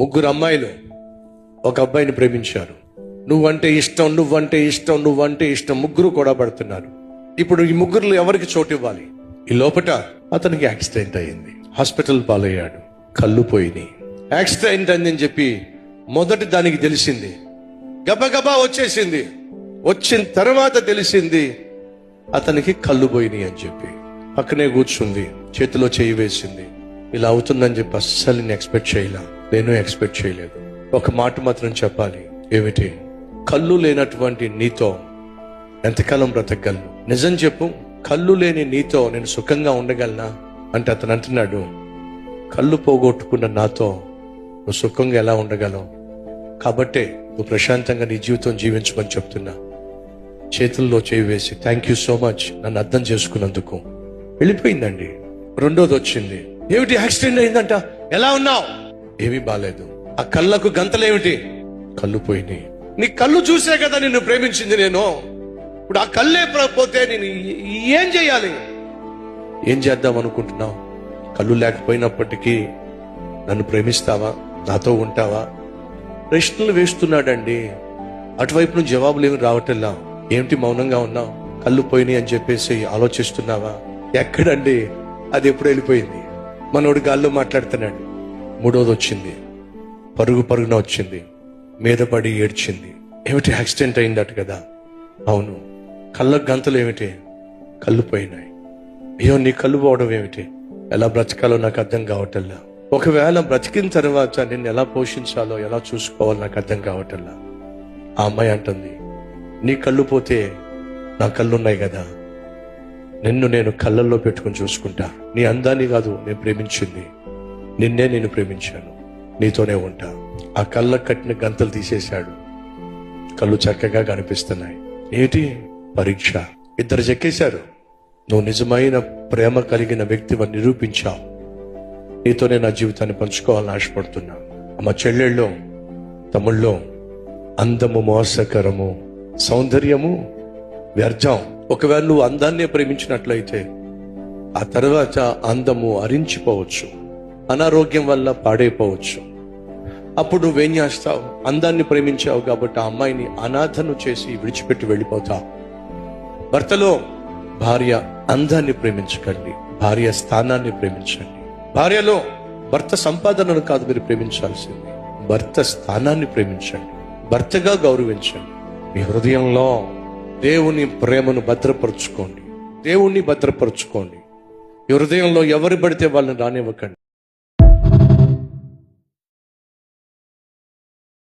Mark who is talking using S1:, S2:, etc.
S1: ముగ్గురు అమ్మాయిలు ఒక అబ్బాయిని ప్రేమించారు. నువ్వంటే ఇష్టం నువ్వంటే ఇష్టం నువ్వంటే ఇష్టం ముగ్గురు కూడా పడుతున్నారు. ఇప్పుడు ఈ ముగ్గురు ఎవరికి చోటు ఇవ్వాలి? ఈ లోపట అతనికి యాక్సిడెంట్ అయింది. హాస్పిటల్ పాలయ్యాడు. కళ్ళు పోయినాయి. యాక్సిడెంట్ అయిందని చెప్పి మొదటి దానికి తెలిసింది. గబగబా వచ్చేసింది. వచ్చిన తర్వాత తెలిసింది అతనికి కళ్ళు పోయినాయి అని చెప్పి. పక్కనే కూర్చుంది. చేతిలో చేయి వేసింది. ఇలా అవుతుందని చెప్పి అస్సలు నేను ఎక్స్పెక్ట్ చేయలే. నేను ఎక్స్పెక్ట్ చేయలేదు. ఒక మాట మాత్రం చెప్పాలి. ఏమిటి? కళ్ళు లేనటువంటి నీతో ఎంతకాలం బ్రతకగలను? నిజం చెప్పు. కళ్ళు లేని నీతో నేను సుఖంగా ఉండగలనా? అంటే అతను అంటున్నాడు కళ్ళు పోగొట్టుకున్న నాతో నువ్వు సుఖంగా ఎలా ఉండగలవు? కాబట్టే నువ్వు ప్రశాంతంగా నీ జీవితం జీవించమని చెప్తున్నా. చేతుల్లో చేయి వేసి థ్యాంక్ యూ సో మచ్ నన్ను అర్థం చేసుకున్నందుకు. వెళ్ళిపోయిందండి. రెండోది వచ్చింది. ఏమిటి? యాక్సిడెంట్ అయిందంట. ఎలా ఉన్నావు? ఏమీ బాలేదు. ఆ కళ్ళకు గంతలేమిటి? కళ్ళు పోయినాయి. నీ కళ్ళు చూసే కదా నిన్ను ప్రేమించింది నేను. ఇప్పుడు ఆ కళ్ళే పోతే నేను ఏం చేయాలి? ఏం చేద్దాం అనుకుంటున్నావు? కళ్ళు లేకపోయినప్పటికీ నన్ను ప్రేమిస్తావా? నాతో ఉంటావా? ప్రశ్నలు వేస్తున్నాడండి. అటువైపు నుంచి జవాబులు ఏమి రావటంలా. ఏమిటి మౌనంగా ఉన్నావు? కళ్ళు పోయినాయి అని చెప్పేసి ఆలోచిస్తున్నావా? ఎక్కడండి? అది ఎప్పుడు వెళ్ళిపోయింది? మనోడు గాల్లో మాట్లాడుతున్నాడు. మూడోది వచ్చింది పరుగు పరుగున వచ్చింది. మీద పడి ఏడ్చింది. ఏమిటి యాక్సిడెంట్ అయిందట కదా? అవును. కళ్ళ గంతలు ఏమిటి? కళ్ళు పోయినాయి. అయ్యో నీ కళ్ళు పోవడం ఏమిటి? ఎలా బ్రతకాలో నాకు అర్థం కావటల్లా ఒకవేళ బ్రతికిన తర్వాత నిన్ను ఎలా పోషించాలో ఎలా చూసుకోవాలో నాకు అర్థం కావటల్లా ఆ అమ్మాయి అంటుంది నీ కళ్ళు పోతే నా కళ్ళు ఉన్నాయి కదా? నిన్ను నేను కళ్ళల్లో పెట్టుకుని చూసుకుంటా. నీ అందాన్ని కాదు నేను ప్రేమించింది. నిన్నే నేను ప్రేమించాను. నీతోనే ఉంటా. ఆ కళ్ళ కట్టిన గంతలు తీసేశాడు. కళ్ళు చక్కగా కనిపిస్తున్నాయి. ఏంటి? పరీక్ష. ఇద్దరు చెక్కేశారు. నువ్వు నిజమైన ప్రేమ కలిగిన వ్యక్తిని నిరూపించావు. నీతోనే నా జీవితాన్ని పంచుకోవాలని ఆశపడుతున్నా. అమ్మ చెల్లెళ్ళు తమ్ముళ్ళో అందము మోసకరము సౌందర్యము వ్యర్థం. ఒకవేళ నువ్వు అందాన్నే ప్రేమించినట్లయితే ఆ తర్వాత అందము అరించిపోవచ్చు. అనారోగ్యం వల్ల పాడైపోవచ్చు. అప్పుడు నువ్వేం చేస్తావు? అందాన్ని ప్రేమించావు కాబట్టి ఆ అమ్మాయిని అనాథను చేసి విడిచిపెట్టి వెళ్ళిపోతావు భర్తలో భార్య అందాన్ని ప్రేమించకండి. భార్య స్థానాన్ని ప్రేమించండి. భార్యలో భర్త సంపాదనను కాదు మీరు ప్రేమించాల్సింది. భర్త స్థానాన్ని ప్రేమించండి. భర్తగా గౌరవించండి. మీ హృదయంలో దేవుని ప్రేమను భద్రపరుచుకోండి. దేవుణ్ణి భద్రపరుచుకోండి. ఈ హృదయంలో ఎవరు పడితే వాళ్ళని రానివ్వకండి.